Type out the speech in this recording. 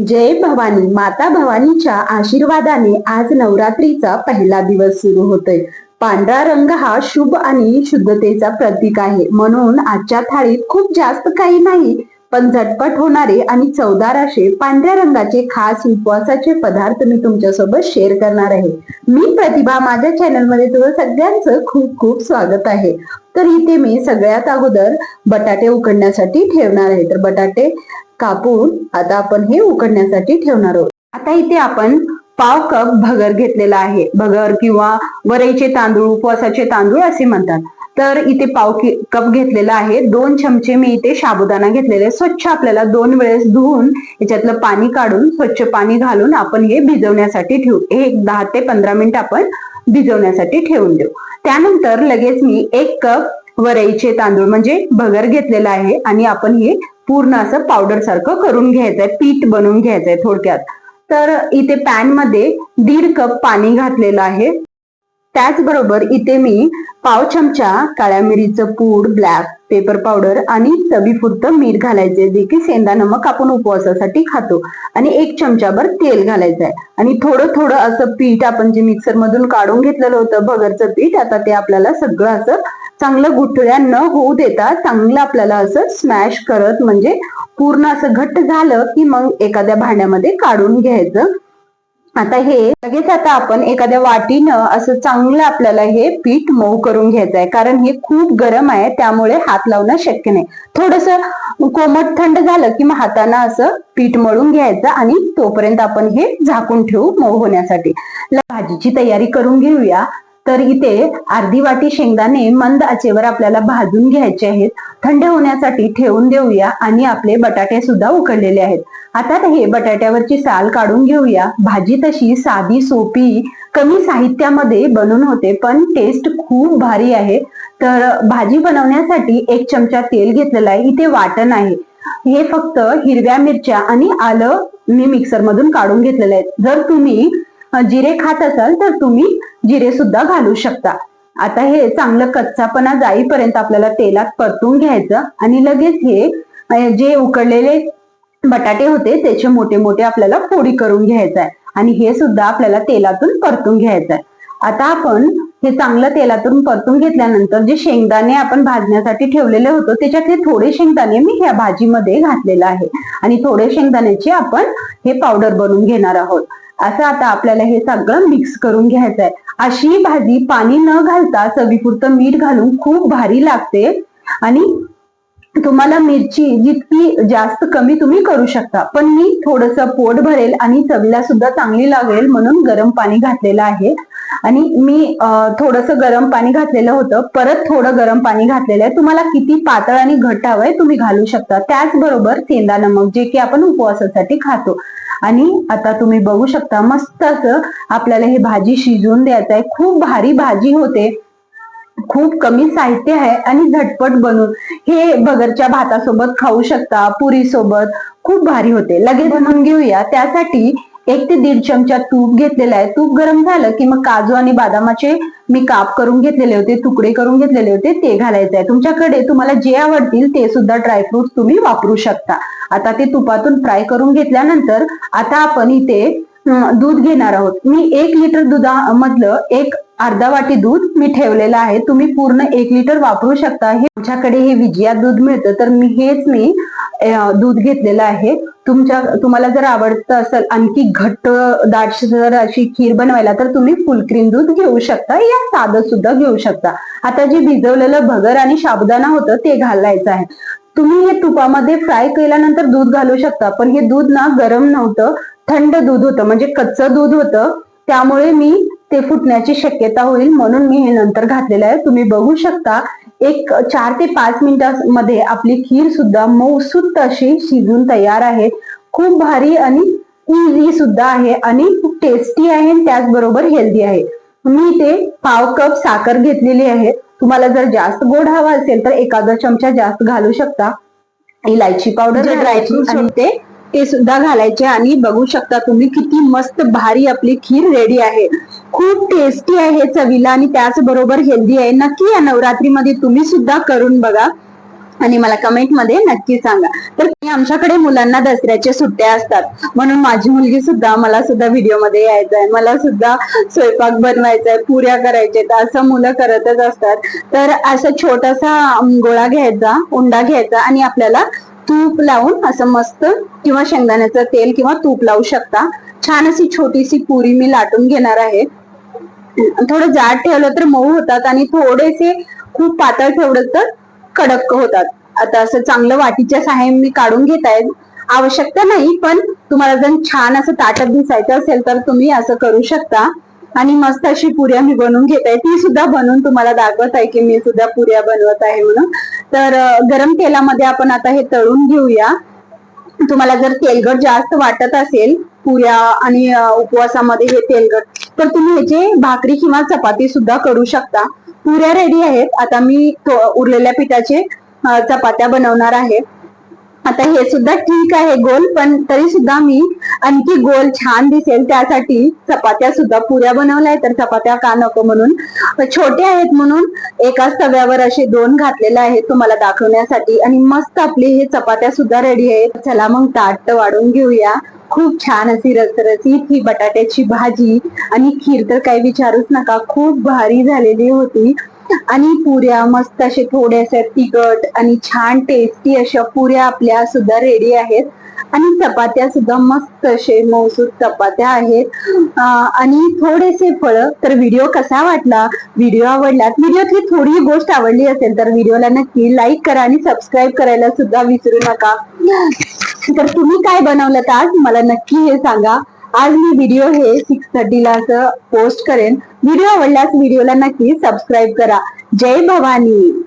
जय भवानी माता भवानीच्या आशीर्वादाने आज नवरात्रीचा पहिला दिवस सुरू होतोय. पांढरा रंग हा शुभ आणि शुद्धतेचा प्रतीक आहे. म्हणून आजच्या थाळीत खूप जास्त काही नाही पण झटपट होणारे आणि चवदार असे पांढऱ्या रंगाचे खास उपवासाचे पदार्थ मी तुमच्यासोबत शेअर करणार आहे. मी प्रतिभा माझ्या चॅनलमध्ये तुझं सगळ्यांचं खूप खूप स्वागत आहे. तर इथे मी सगळ्यात अगोदर बटाटे उकडण्यासाठी ठेवणार आहे. तर बटाटे कापून आता आपण हे उकडण्यासाठी ठेवणार आहोत. आता इथे आपण पाव कप भगर घेतलेला आहे. भगर किंवा वरईचे तांदूळ उपवासाचे तांदूळ असे म्हणतात. तर इथे पाव कप घेतलेला आहे. दोन चमचे मी इथे साबुदाणा घेतलेले स्वच्छ आपल्याला दोन वेळेस धुवून याच्यातलं पाणी काढून स्वच्छ पाणी घालून आपण हे भिजवण्यासाठी ठेवू. हे एक दहा ते पंधरा मिनिट आपण भिजवण्यासाठी ठेवून देऊ. त्यानंतर लगेच मी एक कप वरईचे तांदूळ म्हणजे भगर घेतलेला आहे आणि आपण हे पूर्ण असं पावडर सारखं करून घ्यायचंय पीठ बनवून घ्यायचंय थोडक्यात. तर इथे पॅनमध्ये दीड कप पाणी घातलेलं आहे. त्याचबरोबर इथे मी पाव चमचा काळ्या मिरीचं पूड ब्लॅक पेपर पावडर आणि चवीपुरतं मीठ घालायचे जे की सेंदा नमक आपण उपवासासाठी खातो. आणि एक चमचाभर तेल घालायचं आहे आणि थोडं थोडं असं पीठ आपण जे मिक्सर मधून काढून घेतलेलं होतं भगरचं पीठ आता ते आपल्याला सगळं असं चांगलं गुठळ्या न होऊ देता चांगलं आपल्याला असं स्मॅश करत म्हणजे पूर्ण असं घट्ट झालं की मग एखाद्या भांड्यामध्ये काढून घ्यायचं. आता हे लगेच आता आपण एखाद्या वाटीनं असं चांगलं आपल्याला हे पीठ मऊ करून घ्यायचं आहे. कारण हे खूप गरम आहे त्यामुळे हात लावणं शक्य नाही. थोडस कोमट थंड झालं की मग हाताना असं पीठ मळून घ्यायचं आणि तोपर्यंत आपण हे झाकून ठेवू मऊ होण्यासाठी. भाजीची तयारी करून घेऊया. तर इथे अर्धी वाटी शेंगदाणे मंद आचेवर आपल्याला भाजून घ्यायचे आहेत. थंड होण्यासाठी ठेवून देऊया आणि आपले बटाटे सुद्धा उकडलेले आहेत. आता हे बटाट्यावरची साल काढून घेऊया. भाजी तशी साधी सोपी कमी साहित्यामध्ये बनून होते पण टेस्ट खूप भारी आहे. तर भाजी बनवण्यासाठी एक चमचा तेल घेतलेला आहे. इथे वाटण आहे. हे फक्त हिरव्या मिरच्या आणि आलं मी मिक्सर मधून काढून घेतलेलं आहे. जर तुम्ही जिरे खात असाल तर तुम्ही जिरे सुद्धा घालू शकता. आता हे चांगलं कच्चापणा जाईपर्यंत आपल्याला तेलात परतून घ्यायचं आणि लगेच हे जे उकडलेले बटाटे होते त्याचे मोठे मोठे आपल्याला फोडी करून घ्यायचं आहे आणि हे सुद्धा आपल्याला तेलातून परतून घ्यायचं आहे आता आपण हे चांगलं तेलातून परतून घेतल्यानंतर जे शेंगदाणे आपण भाजण्यासाठी ठेवलेले होतो त्याच्यातले थोडे शेंगदाणे मी ह्या भाजीमध्ये घातलेलं आहे. आणि थोडे शेंगदाण्याचे आपण हे पावडर बनवून घेणार आहोत. असं आता आपल्याला हे सगळं मिक्स करून घ्यायचं आहे अशी भाजी पाणी न घालता चवीपुरतं मीठ घालून खूप भारी लागते. आणि तुम्हाला मिरची जितकी जास्त कमी तुम्ही करू शकता. पण मी थोडस पोट भरेल आणि चवीला सुद्धा चांगली लागेल म्हणून गरम पाणी घातलेलं आहे. आणि मी थोडस गरम पाणी घातलेलं होतं. परत थोडं गरम पाणी घातलेलं आहे. तुम्हाला किती पातळ आणि घट्ट हवंय तुम्ही घालू शकता. त्याचबरोबर सेंदा नमक जे की आपण उपवासासाठी खातो. आणि आता तुम्ही बघू शकता मस्त असं आपल्याला हे भाजी शिजवून द्यायचं आहे. खूप भारी भाजी होते. खूप कमी साहित्य आहे आणि झटपट बनून. हे बगरच्या भातासोबत खाऊ शकता पुरी सोबत खूप भारी होते. लगेच बनवून घेऊया. त्यासाठी एक ते दीड चमचा तूप घेतलेला आहे. तूप गरम झालं की मग काजू आणि बदामाचे मी काप करून घेतलेले होते तुकडे करून घेतलेले होते ते घालायचे आहे. तुमच्याकडे तुम्हाला जे आवडतील ते सुद्धा ड्रायफ्रुट तुम्ही वापरू शकता. आता ते तुपातून फ्राय करून घेतल्यानंतर आता आपण इथे दूध घेणार आहोत. मी एक लिटर दुधामधलं एक अर्धा वाटी दूध मी ठेवलेलं आहे. तुम्ही पूर्ण एक लिटर वापरू शकता. हे आमच्याकडे हे विजया दूध मिळतं. तर मी हेच मी दूध घेतलेलं आहे. तुमच्या तुम्हाला जर आवडतं असेल आणखी घट्ट दाटसर अशी खीर बनवायला तर तुम्ही फुल क्रीम दूध घेऊ शकता. या साधं सुद्धा घेऊ शकता. आता जे भिजवलेलं भगर आणि साबुदाणा होतं ते घालायचं आहे. तुम्ही हे तुपामध्ये फ्राय केल्यानंतर दूध घालू शकता पण हे दूध ना गरम नव्हतं थंड दूध होतं म्हणजे कच्चं दूध होतं. त्यामुळे मी ते फुटण्याची शक्यता होईल म्हणून मी हे नंतर घातलेलं आहे. तुम्ही बघू शकता एक चार ते पाच मिनिटांमध्ये आपली खीर सुद्धा मऊसूत अशी शिजून तयार आहे. खूप भारी आणि इझी सुद्धा आहे आणि खूप टेस्टी आहे आणि त्याचबरोबर हेल्दी आहे. मी ते पाव कप साखर घेतलेली आहे. तुम्हाला जर जास्त गोड हवा असेल तर एखादा चमचा जास्त घालू शकता. इलायची पावडर ड्रायफ्रुट आणि ते ते सुद्धा घालायचे आणि बघू शकता तुम्ही किती मस्त भारी आपली खीर रेडी आहे. खूप टेस्टी आहे चवीला आणि त्याचबरोबर हेल्दी आहे. नक्की या नवरात्रीमध्ये तुम्ही सुद्धा करून बघा. आणि मला कमेंटमध्ये नक्की सांगा. तर आमच्याकडे मुलांना दसऱ्याच्या सुट्ट्या असतात. म्हणून माझी मुलगी सुद्धा मला सुद्धा व्हिडिओमध्ये यायचं आहे मला सुद्धा स्वयंपाक बनवायचा आहे पुऱ्या करायच्या असं मुलं करतच असतात. तर असा छोटासा गोळा घ्यायचा उंडा घ्यायचा आणि आपल्याला तूप लावून असं मस्त किंवा शेंगदाण्याचं तेल किंवा तूप लावू शकता. छान अशी छोटीशी पुरी मी लाटून घेणार आहे. थोडं जाड ठेवलं तर मऊ होतात आणि थोडेसे खूप पातळ ठेवलं तर कडक होतात. आता असं चांगलं वाटीच्या सहाय्याने मी काढून घेत आवश्यकता नाही पण तुम्हाला जर छान असं ताटत दिसायचं असेल तर तुम्ही असं करू शकता. आणि मस्त अशी पुऱ्या मी बनवून घेत आहे. ती सुद्धा बनवून तुम्हाला दाखवत आहे की मी सुद्धा पुऱ्या बनवत आहे म्हणून. तर गरम तेलामध्ये आपण आता हे तळून घेऊया. तुम्हाला जर तेलकट जास्त वाटत असेल पुऱ्या आणि उपवासामध्ये हे तेलकट तर तुम्ही ह्याचे भाकरी किंवा चपाती सुद्धा करू शकता. पुऱ्या रेडी आहेत. आता मी उरलेल्या पिठाचे चपात्या बनवणार आहे. आता हे सुद्धा ठीक आहे गोल पण तरी सुद्धा मी आणखी गोल छान दिसेल. त्यासाठी चपात्या सुद्धा पुऱ्या बनवल्या आहेत तर चपात्या का नको म्हणून. छोटे आहेत म्हणून एकाच तव्यावर असे दोन घातलेले आहेत तुम्हाला दाखवण्यासाठी. आणि मस्त आपली हे चपात्या सुद्धा रेडी आहेत. चला मग ताट वाढून घेऊया. खूप छान अशी रसरसीत ही बटाट्याची भाजी आणि खीर तर काही विचारूच नका. खूप भारी झालेली होती. आणि पुऱ्या मस्त असे थोड्याशा तिखट आणि छान टेस्टी अशा पुऱ्या आपल्या सुद्धा रेडी आहेत. आणि चपात्या सुद्धा मस्त असे मौसूद चपात्या आहेत. आणि थोडेसे फळ. तर व्हिडिओ कसा वाटला? व्हिडिओ आवडला? व्हिडिओतली थोडी गोष्ट आवडली असेल तर व्हिडिओला नक्की लाईक करा आणि सबस्क्राईब करायला सुद्धा विसरू नका. तर तुम्ही काय बनवलं आज मला नक्की हे सांगा. आज मी व्हिडिओ हे सिक्स थर्टीला असं पोस्ट करेन. व्हिडिओ आवडल्यास व्हिडिओला नक्की सबस्क्राईब करा. जय भवानी.